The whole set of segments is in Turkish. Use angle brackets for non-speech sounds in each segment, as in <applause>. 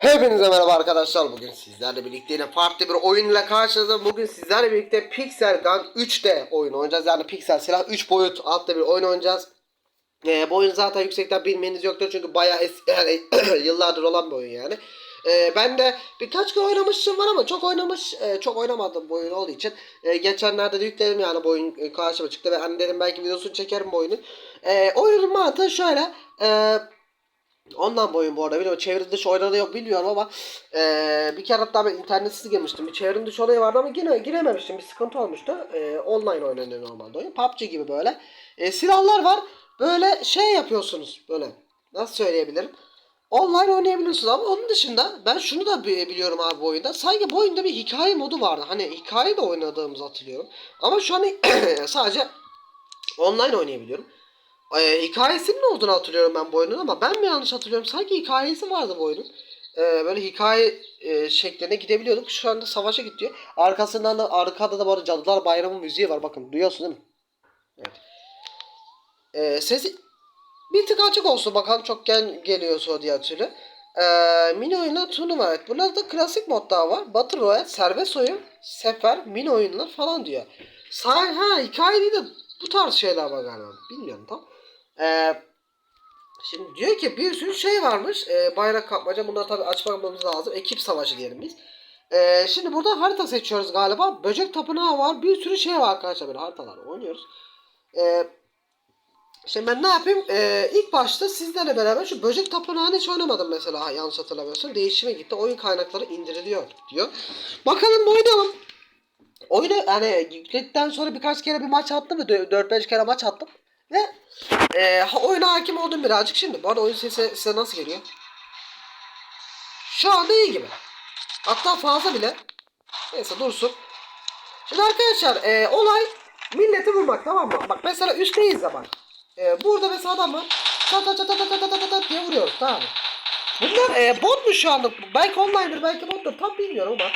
Hepinize merhaba arkadaşlar. Bugün sizlerle birlikte yine farklı bir oyunla karşınızdayım. Bugün sizlerle birlikte Pixel Gun 3D oyunu oynayacağız. Yani Pixel silah 3 boyut adlı bir oyun oynayacağız. Ee, bu oyun zaten yüksekten bilmeniz yoktur çünkü bayağı eski, <clears throat> yani <clears throat> yıllardır olan bir oyun yani. Ee, ben de birkaç kere oynamışım var ama çok oynamış, e, çok oynamadım bu oyun olduğu için. E, geçenlerde de yükledim yani bu oyun e, karşıma çıktı ve hani dedim belki videosunu çekerim bu oyunun. E, oyunun mantığı şöyle. E, Ondan boyun bu arada bilmiyorum çevrim dışı oynanıyor yok bilmiyorum ama eee, bir kere hatta ben internetsiz girmiştim. Bir çevrim dışı olayı vardı ama yine girememiştim. Bir sıkıntı olmuştu. Eee, online oynanıyor normalde oyun. PUBG gibi böyle. Eee, silahlar var. Böyle şey yapıyorsunuz böyle. Nasıl söyleyebilirim? Online oynayabiliyorsunuz ama onun dışında ben şunu da bi- biliyorum abi bu oyunda. Sanki bu oyunda bir hikaye modu vardı. Hani hikaye de oynadığımızı hatırlıyorum. Ama şu an <coughs> sadece online oynayabiliyorum. Ee, hikayesinin olduğunu hatırlıyorum ben bu oyunun ama ben mi yanlış hatırlıyorum? Sanki hikayesi vardı bu oyunun. Ee, böyle hikaye e, şekline gidebiliyorduk. Şu anda savaşa gidiyor. Arkasından da arkada da arada Cadılar Bayramı müziği var. Bakın duyuyorsun değil mi? Evet. Ee, sesi bir tık açık olsun bakalım çok gel geliyorsa diye türlü. Ee, mini oyunlar turnuva evet. Bunlarda klasik modlar var. Battle Royale, serbest oyun, sefer, mini oyunlar falan diyor. Say ha hikaye değil de bu tarz şeyler var galiba. Bilmiyorum tam. Ee, şimdi diyor ki bir sürü şey varmış. Ee, bayrak kapmaca bunları tabii açmamamız lazım. Ekip savaşı diyelim biz. Ee, şimdi burada harita seçiyoruz galiba. Böcek tapınağı var. Bir sürü şey var arkadaşlar böyle haritalar oynuyoruz. Ee, Şimdi ben ne yapayım? Ee, ilk başta sizlerle beraber şu böcek tapınağını hiç oynamadım mesela yanlış hatırlamıyorsam. Değişime gitti. Oyun kaynakları indiriliyor diyor. Bakalım oynayalım. Oyunu hani yükledikten sonra birkaç kere bir maç attım ve 4-5 kere maç attım. Ve e, oyuna hakim oldum birazcık. Şimdi bu arada oyun sesi size nasıl geliyor? Şu anda iyi gibi. Hatta fazla bile. Neyse dursun. Şimdi arkadaşlar e, olay milleti vurmak tamam mı? Bak mesela üstteyiz zaman. E, burada mesela adamı çat çat çat çat çat çat çat diye vuruyoruz tamam mı? Bunlar e, bot mu şu anda? Belki online'dır belki bottur tam bilmiyorum ama.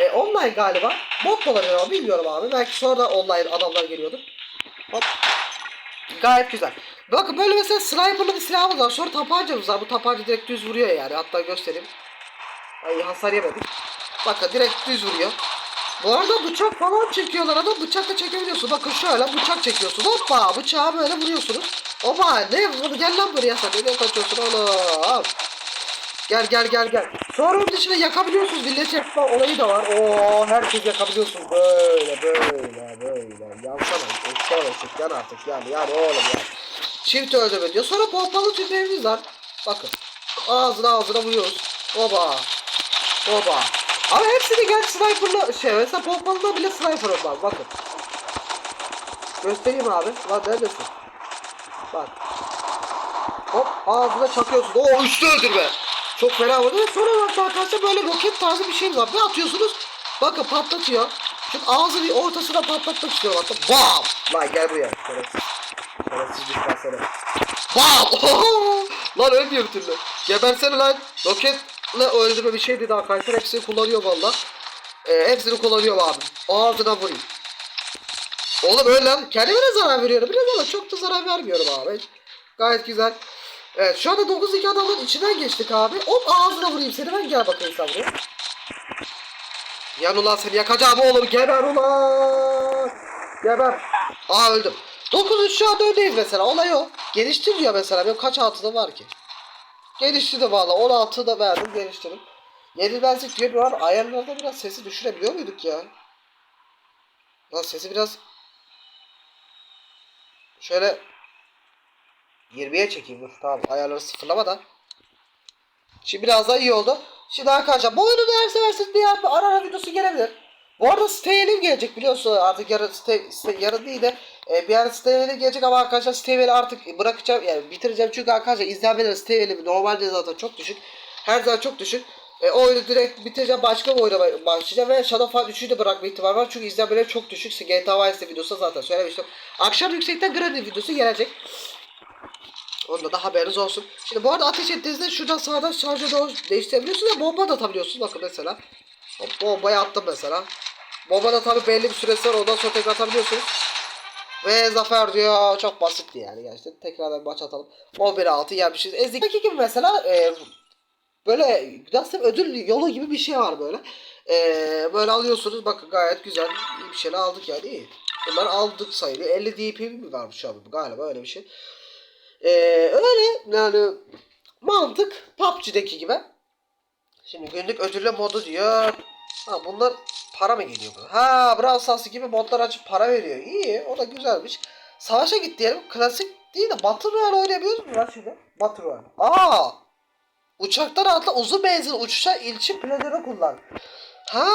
E, online galiba. Bot da olabilir ama bilmiyorum abi. Belki sonra online adamlar geliyordur. Hop. Gayet güzel. Bakın böyle mesela sniper'lı bir silahımız var. Sonra tabancamız var. Bu tabanca direkt düz vuruyor yani. Hatta göstereyim. Ay hasar yemedik. Bakın direkt düz vuruyor. Bu arada bıçak falan çekiyorlar adam bıçak da çekebiliyorsun. Bakın şöyle bıçak çekiyorsun. Hoppa bıçağı böyle vuruyorsunuz. Oba ne gel lan buraya sen. Nereye kaçıyorsun oğlum? Gel gel gel gel. Sonra onun dışında yakabiliyorsunuz. Yakma olayı da var. Oo herkes yakabiliyorsun. Böyle böyle böyle. Yansana. Eşler olsun. Yan artık yani. Yani oğlum ya. Çift öldürme diyor. Sonra pompalı tüfeğimiz var. Bakın. Ağzına ağzına vuruyoruz. Oba. Oba. Ama hepsini gel sniper'la şey mesela pompalıda bile sniper var bakın. Göstereyim abi. Lan neredesin? Bak. Hop ağzına çakıyorsun. Oo üstü öldürme. Çok fena vurdu. Sonra bak arkadaşlar böyle roket tarzı bir şey var. Bir atıyorsunuz. Bakın patlatıyor. Şu ağzı bir ortasına patlatmak istiyor bakın. Bam! Lan gel buraya. Şerefsiz. Şerefsiz düşman seni. Bam! lan ölmüyor bir türlü. Gebersene lan. Roketle öldürme bir şey dedi arkadaşlar. Hepsini kullanıyor valla. Ee, hepsini kullanıyorum abi. Ağzına vurayım. Oğlum öyle lan. Kendime de zarar veriyorum. Biraz ama çok da zarar vermiyorum abi. Gayet güzel. Evet şu anda 9-2 adamın içinden geçtik abi. Hop ağzına vurayım seni ben gel bakayım sen buraya. Yan ulan seni yakacağım oğlum geber ulan. Geber. Aa öldüm. 9-3 şu anda öndeyiz mesela olay o. Geliştir diyor mesela benim kaç altıda var ki. Geliştirdi valla 16 da verdim geliştirdim. Yenilmezlik diyor bir an ayarlarda biraz sesi düşürebiliyor muyduk ya? Lan sesi biraz şöyle 20'ye çekeyim. Tamam ayarları sıfırlama da. Şimdi biraz daha iyi oldu. Şimdi arkadaşlar bu oyunu da eğer seversiniz bir ara ara videosu gelebilir. Bu arada Stay'lim gelecek biliyorsun artık yarın Stay, Stay, yarın değil de e, bir ara Stay'lim gelecek ama arkadaşlar Stay'li artık bırakacağım yani bitireceğim çünkü arkadaşlar izlenmeleri Stay'lim normalde zaten çok düşük. Her zaman çok düşük. E, o oyunu direkt bitireceğim başka bir oyuna başlayacağım ve Shadow Fight 3'ü de bırakma ihtimali var çünkü izlenmeleri çok düşük. GTA Vice'de videosu zaten söylemiştim. Akşam yüksekten Granny videosu gelecek. Onda da haberiniz olsun. Şimdi bu arada ateş ettiğinizde şuradan sağdan şarjı da değiştirebiliyorsunuz ve bomba da atabiliyorsunuz. Bakın mesela. Hop, bombayı attım mesela. Bomba da tabi belli bir süresi var. Ondan sonra tekrar atabiliyorsunuz. Ve zafer diyor. Çok basitti yani gerçekten. Tekrardan maç atalım. 11-6 yenmişiz. Ezdeki gibi mesela e, böyle nasıl ödül yolu gibi bir şey var böyle. Ee, böyle alıyorsunuz bakın gayet güzel bir şeyler aldık yani iyi. Bunlar aldık sayılıyor. 50 DP mi varmış an galiba öyle bir şey. Ee, öyle yani mantık PUBG'deki gibi. Şimdi günlük ödülle modu diyor. Ha bunlar para mı geliyor bu? Ha Brawl Stars gibi modlar açıp para veriyor. İyi o da güzelmiş. Savaşa git diyelim. Klasik değil de Battle Royale oynayabiliyoruz mu lan şimdi? Battle Royale. Aa! Uçaktan atla uzun menzil uçuşa ilçin planörü kullan. Ha,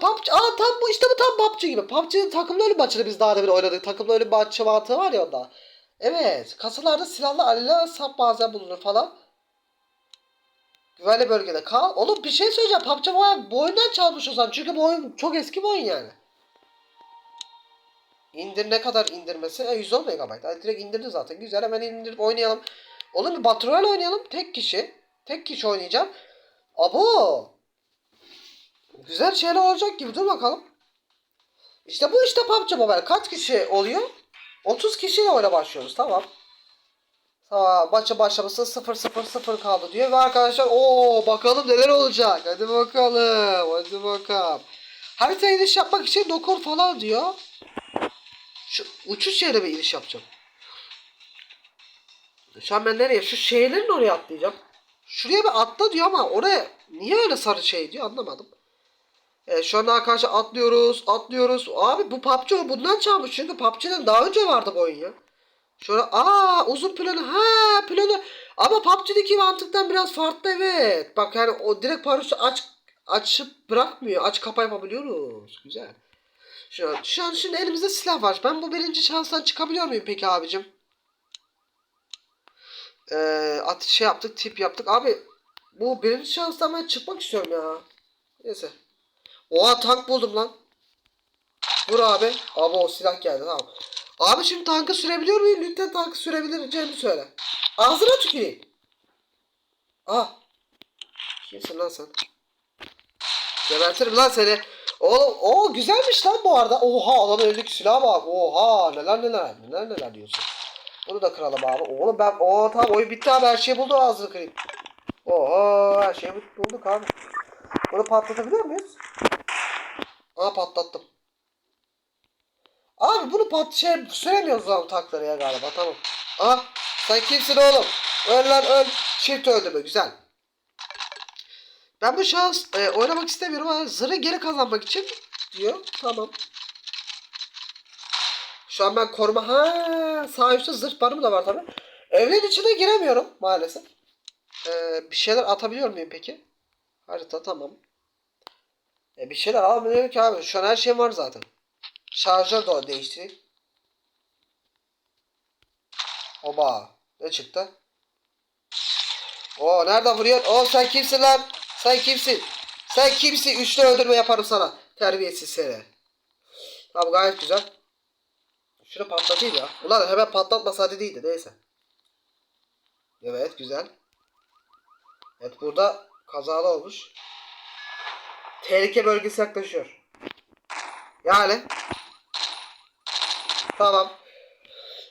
PUBG. Aa tam bu işte bu tam PUBG gibi. PUBG'nin takımlı ölüm maçını biz daha demin oynadık. Takımlı ölüm maçı mantığı var ya onda. Evet. Kasalarda silahlı alevler ve sap bazen bulunur falan. Güvenli bölgede kal. Oğlum bir şey söyleyeceğim. PUBG bu, bu oyundan çalmış o zaman. Çünkü bu oyun çok eski bir oyun yani. İndir ne kadar indirmesi? E, 110 MB. Hadi direkt indirdi zaten. Güzel hemen indirip oynayalım. Oğlum bir Battle oynayalım. Tek kişi. Tek kişi oynayacağım. Abo. Güzel şeyler olacak gibi. Dur bakalım. İşte bu işte PUBG Mobile. Kaç kişi oluyor? 30 kişiyle oyuna başlıyoruz. Tamam. Tamam. Maça başlaması 0-0-0 kaldı diyor. Ve arkadaşlar o bakalım neler olacak. Hadi bakalım. Hadi bakalım. Haritaya iniş yapmak için dokor falan diyor. Şu uçuş yerine bir iniş yapacağım. Şu an ben nereye? Şu şeylerin oraya atlayacağım. Şuraya bir atla diyor ama oraya niye öyle sarı şey diyor anlamadım. Evet, şu anda arkadaşlar atlıyoruz, atlıyoruz. Abi bu PUBG bundan çalmış çünkü PUBG'den daha önce vardı bu oyun ya. Şöyle aa uzun planı ha planı ama PUBG'deki mantıktan biraz farklı evet. Bak yani o direkt paraşütü aç açıp bırakmıyor. Aç kapa yapabiliyoruz. Güzel. Şu an, şu an şimdi elimizde silah var. Ben bu birinci şanstan çıkabiliyor muyum peki abicim? Ee, at şey yaptık, tip yaptık. Abi bu birinci şanstan ben çıkmak istiyorum ya. Neyse. Oha tank buldum lan. Vur abi. Abi o silah geldi tamam. Abi şimdi tankı sürebiliyor muyum? Lütfen tankı sürebileceğimi söyle. Ağzına tüküreyim. Ah. Kimsin lan sen? Gebertirim lan seni. Oğlum o güzelmiş lan bu arada. Oha adamın elindeki silaha bak. Oha neler neler neler neler diyorsun. Bunu da kıralım abi. Oğlum ben o tamam oyun bitti abi her şeyi buldu ağzını kırayım. Oha her şeyi bulduk abi. Bunu patlatabiliyor muyuz? Aa patlattım. Abi bunu pat şey süremiyoruz lan takları ya galiba tamam. Aa sen kimsin oğlum? Öl lan öl. Çift öldürme güzel. Ben bu şans e, oynamak istemiyorum ama zırhı geri kazanmak için diyor. Tamam. Şu an ben koruma ha sağ üstte zırh barımı da var tabi. Evlerin içine giremiyorum maalesef. Ee, bir şeyler atabiliyor muyum peki? Harita tamam. E bir şeyler almıyorum ki abi. Şu an her şey var zaten. Şarjör da değiştireyim. Oba. Ne çıktı? Oo nereden vuruyor? Oo sen kimsin lan? Sen kimsin? Sen kimsin? Üçlü öldürme yaparım sana. Terbiyesiz seni. Tamam gayet güzel. Şunu patlatayım ya. Ulan hemen patlatmasa hadi değildi. Neyse. Evet güzel. Evet burada kazalı olmuş. Tehlike bölgesi yaklaşıyor. Yani. Tamam.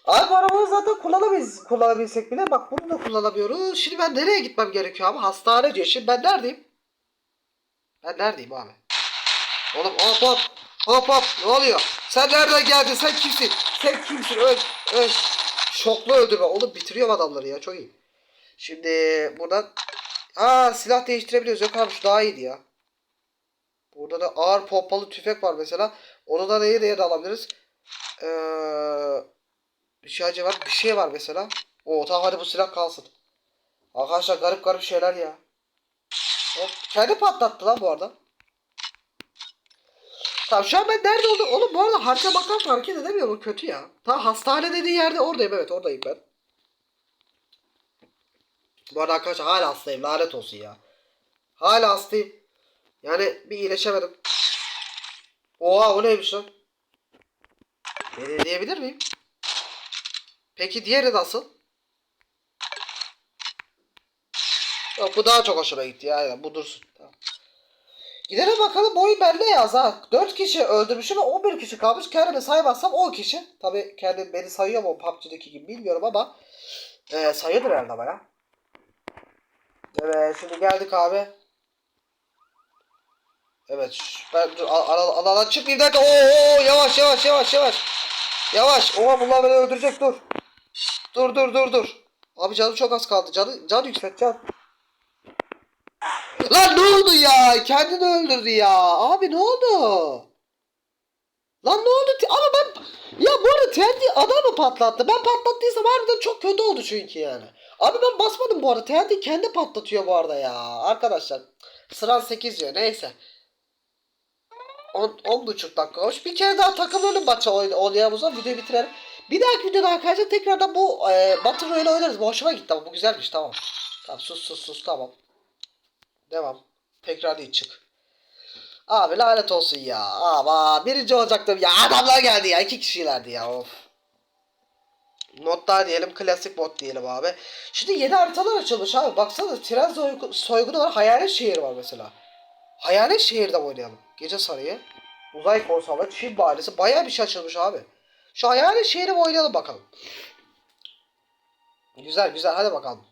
Abi bu arabayı zaten kullanamayız, kullanabilsek bile. Bak bunu da kullanamıyoruz. Şimdi ben nereye gitmem gerekiyor abi? Hastane diyor. Şimdi ben neredeyim? Ben neredeyim abi? Oğlum hop hop. Hop hop. Ne oluyor? Sen nereden geldin? Sen kimsin? Sen kimsin? Öl. Öl. Şoklu öldürme. Oğlum bitiriyorum adamları ya. Çok iyi. Şimdi buradan Aa silah değiştirebiliyoruz. Yok abi şu daha iyiydi ya. Burada da ağır pompalı tüfek var mesela. Onu da neye de alabiliriz. Ee, bir şey var. Bir şey var mesela. Oo tamam hadi bu silah kalsın. Arkadaşlar garip garip şeyler ya. Hop, kendi patlattı lan bu arada. Tamam şu an ben nerede oldum? Oğlum bu arada harita bakan hareket edemiyor bu kötü ya. Tamam hastane dediği yerde oradayım evet oradayım ben. Bu arada arkadaşlar hala hastayım lanet olsun ya. Hala hastayım. Yani bir iyileşemedim. Oha o neymiş lan? Beni diyebilir miyim? Peki diğeri nasıl? Yok bu daha çok hoşuma gitti ya. Bu dursun. Tamam. Gidelim bakalım boyu bende yaz ha. 4 kişi öldürmüşüm ve 11 kişi kalmış. Kendimi saymazsam 10 kişi. Tabi kendi beni sayıyor mu PUBG'deki gibi bilmiyorum ama e, sayılır herhalde bana. Evet şimdi geldik abi. Evet ben dur al al al, çık bir dakika. Oo yavaş yavaş yavaş yavaş. Yavaş. Oha bunlar beni öldürecek dur. Dur dur dur dur. Abi canı çok az kaldı. Canı can yükselt can. Lan ne oldu ya? Kendini öldürdü ya. Abi ne oldu? Lan ne oldu? Ama ben ya bu arada TNT adamı patlattı. Ben patlattıysam harbiden çok kötü oldu çünkü yani. Abi ben basmadım bu arada. TNT kendi patlatıyor bu arada ya. Arkadaşlar. Sıran 8 diyor. Neyse. 10, 10 buçuk dakika olmuş. Bir kere daha takılalım maça oyn oynayalım o videoyu bitirelim. Bir dahaki videoda arkadaşlar tekrardan bu e, Battle Royale oynarız. Bu hoşuma gitti ama bu güzelmiş tamam. Tamam sus sus sus tamam. Devam. Tekrar değil çık. Abi lanet olsun ya. Ama birinci olacaktım ya. Adamlar geldi ya. iki kişilerdi ya. Of. Notlar diyelim. Klasik mod diyelim abi. Şimdi yeni haritalar açılmış abi. Baksana tren soygu- soygunu var. Hayalet şehir var mesela. Hayalet şehirde oynayalım. Gece sarayı. Uzay korsanları. Çin ailesi. Bayağı bir şey açılmış abi. Şu hayalet şehri oynayalım bakalım. Güzel güzel. Hadi bakalım.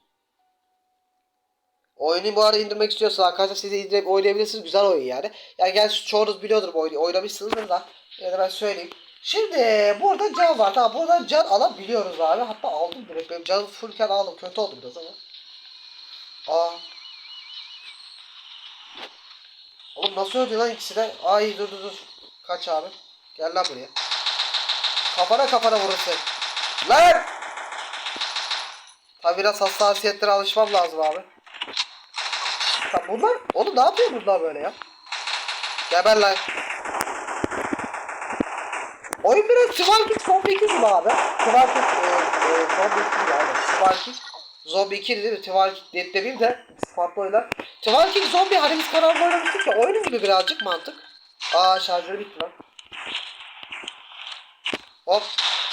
Oyunu bu arada indirmek istiyorsanız arkadaşlar siz de indirip oynayabilirsiniz. Güzel oyun yani. Yani gerçi çoğunuz biliyordur bu oyunu. Oynamışsınızdır da. Ya ben söyleyeyim. Şimdi burada can var. Tamam buradan can alabiliyoruz abi. Hatta aldım direkt. Benim canım fullken aldım. Kötü oldu biraz ama. Aa. Oğlum nasıl öldü lan ikisi de? Ay dur dur dur. Kaç abi. Gel lan buraya. Kafana kafana vurursun. Lan! Tabi biraz hassasiyetlere alışmam lazım abi. Ya bunlar, oğlum ne yapıyor bunlar böyle ya? Geber lan. Oyun biraz Sparking Zombie 2 gibi abi. Sparking e, e, Zombie 2 gibi abi. Sparking Zombie 2 değil mi? De, demeyeyim de farklı oyunlar. Sparking Zombie hani biz kanalda oynamıştık ya oyunun gibi birazcık mantık. Aa şarjörü bitti lan. Hop.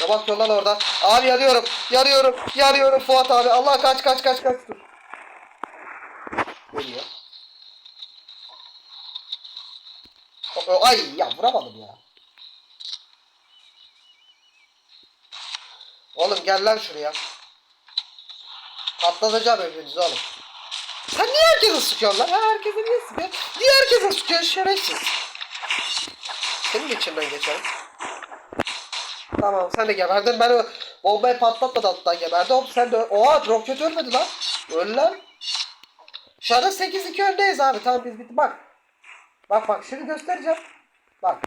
Ne bakıyorsun lan orada? Abi yanıyorum. Yanıyorum. Yanıyorum Fuat abi. Allah kaç kaç kaç kaç. Geliyor. Ay ya vuramadım ya. Oğlum gel lan şuraya. Patlatacağım hepinizi oğlum. Sen niye herkese sıkıyorsun lan? Ha, herkese niye sıkıyorsun? Niye herkese sıkıyorsun şerefsiz? Senin geçirmen geçelim. Tamam sen de geberdin. Ben o bombayı patlatmadan hatta geberdi. Hop sen de Oha roket ölmedi lan. Öl lan. Şu anda 8-2 öndeyiz abi. Tamam biz bitti. Bak. Bak bak şimdi göstereceğim. Bak.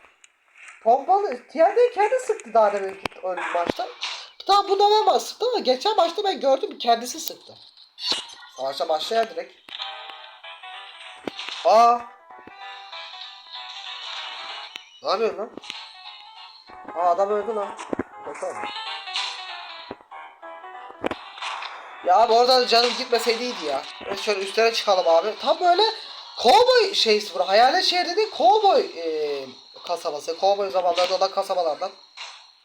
Pompalı TNT kendi sıktı daha demin ön maçta. Bu da ben bana sıktı ama geçen maçta ben gördüm kendisi sıktı. Savaşa başlayan direkt. Aa. Ne yapıyorsun lan? Aa adam öldü lan. Bakalım. Ya abi orada canım gitmeseydi ya. Evet şöyle üstlere çıkalım abi. Tam böyle kovboy şeysi bura. Hayalet şehri değil kovboy e, kasabası. Kovboy zamanlarında olan kasabalardan.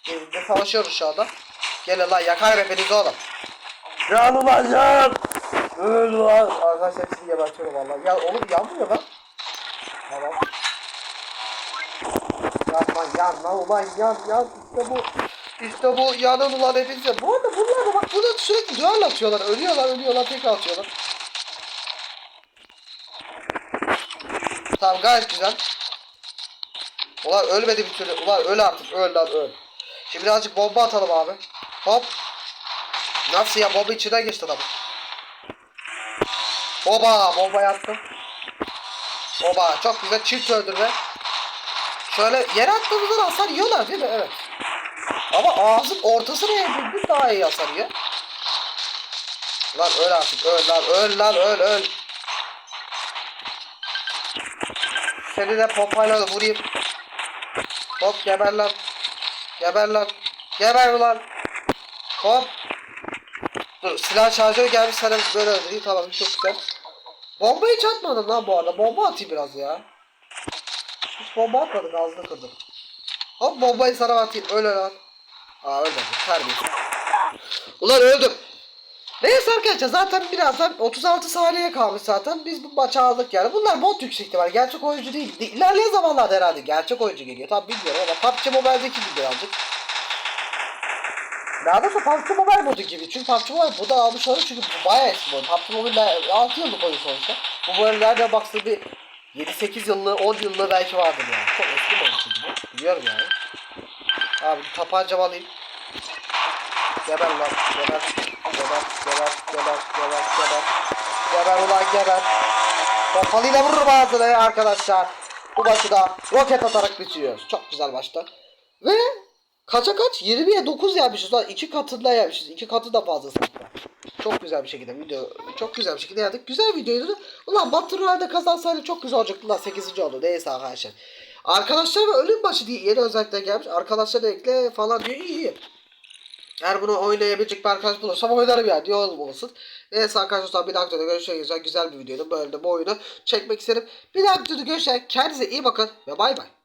Denizde savaşıyoruz şu anda. Gelin lan yakar hepinizi oğlum. Yan ulan yan. Öl lan. Arkadaşlar sizi gebertiyorum valla. Ya oğlum yanmıyor lan. Tamam. Yan lan yan lan ulan yan yan. İşte bu. İşte bu yanın ulan hepinize. Bu arada bunlar da bak burada sürekli duel atıyorlar. Ölüyorlar ölüyorlar tekrar atıyorlar. Tamam gayet güzel. Ulan ölmedi bir türlü. Ulan öl artık öl lan öl. Şimdi birazcık bomba atalım abi. Hop. Nasıl ya bomba içinden geçti adam. Oba bomba attım. Oba çok güzel çift öldürme. Şöyle yere attığımızda hasar yiyorlar değil mi? Evet. Ama ağzın ortasına yedirdik daha iyi hasar yiyor. Lan öl artık öl lan öl lan öl öl. Seni de pompayla vurayım. Hop geber lan. Geber lan. Geber ulan. Hop. Dur silah şarjörü gelmiş sana böyle öldüreyim tamam çok güzel. Bombayı hiç atmadım lan bu arada. Bomba atayım biraz ya. Hiç bomba atmadık ağzını kırdım. Hop bombayı sana atayım. Öyle lan. Aa ölmedim. Terbiyesiz. Ulan öldüm. Neyse arkadaşlar zaten birazdan 36 saniye kalmış zaten. Biz bu maçı aldık yani. Bunlar bot yüksek ihtimal. Gerçek oyuncu değil. De- İlerleyen zamanlarda herhalde gerçek oyuncu geliyor. Tam bilmiyorum ama PUBG Mobile'deki gibi birazcık. Daha doğrusu PUBG Mobile modu gibi. Çünkü PUBG Mobile bu da almış olur çünkü bu bayağı eski mod. PUBG Mobile 6 yıllık oyun sonuçta. Bu böyle nereden baksa bir 7-8 yıllığı 10 yıllığı belki vardır yani. Çok eski bir çünkü bu. Biliyorum yani. Abi bir tabancamı alayım. Geber ulan geber. Geber geber geber geber geber. Geber ulan geber. Pompalıyla vururum ağzına ya arkadaşlar. Bu maçı da roket atarak bitiriyoruz. Çok güzel başta. Ve kaça kaç? 20'ye 9 yapmışız lan. iki katında yapmışız. iki katı da fazlası. Çok güzel bir şekilde video çok güzel bir şekilde yaptık. Güzel videoydu. Ulan Royale'de kazansaydı çok güzel olacaktı lan 8. oldu. Neyse arkadaşlar. Arkadaşlar ve ölüm başı diye yeni özellikler gelmiş. Arkadaşlar da ekle falan diyor. İyi iyi. Eğer bunu oynayabilecek bir arkadaş bulursam oynarım yani. Diyor olmasın. Neyse arkadaşlar bir videoda görüşmek üzere. Güzel bir videoydu. Böyle de bu oyunu çekmek istedim. Bir videoda görüşürüz. Kendinize iyi bakın ve bay bay.